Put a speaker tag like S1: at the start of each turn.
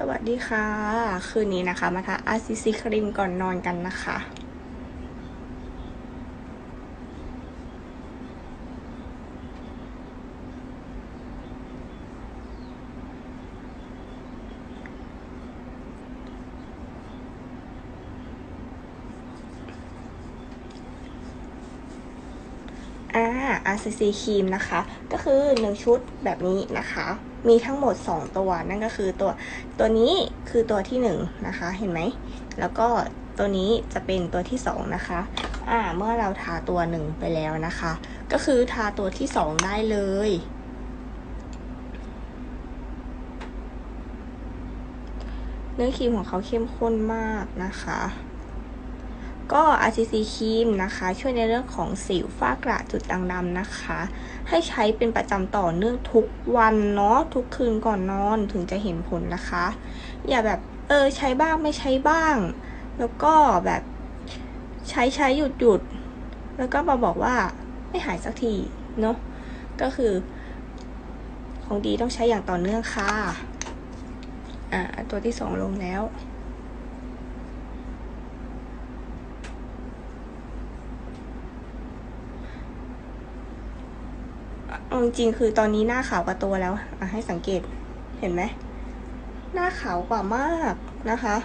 S1: สวัสดีค่ะ คืนนี้นะคะ มาทาอาซิซิครีมก่อนนอนกันนะคะ อ่า RCC ครีมนะคะ ก็คือ 1 ชุดแบบนี้นะคะ มีทั้งหมด 2 ตัวนั่นก็คือตัวตัวนี้คือตัวที่1นะคะเห็นไหม แล้วก็ตัวนี้จะเป็นตัวที่ 2 นะคะ อ่า เมื่อเราทาตัว 1 ไปแล้วนะคะ ก็คือทาตัวที่ 2 ได้เลยเนื้อครีมของเขาเข้มข้นมากนะคะ ก็ RCC ครีมนะคะ ช่วยในเรื่องของสิวฝ้ากระจุดด่างดำนะคะ ให้ใช้เป็นประจำต่อเนื่องทุกวันเนาะทุกคืนก่อนนอนถึงจะเห็นผลนะคะ อย่าแบบเออใช้บ้างไม่ใช้บ้าง แล้วก็แบบใช้ใช้หยุดหยุดแล้วก็มาบอกว่าไม่หายสักทีเนาะก็คือ ของดีต้องใช้อย่างต่อเนื่องค่ะอ่าตัวที่สองลงแล้ว เอาจริงคือตอนนี้หน้าขาวกว่าตัวแล้วอะให้สังเกตเห็นไหม หน้าขาวกว่ามากนะคะ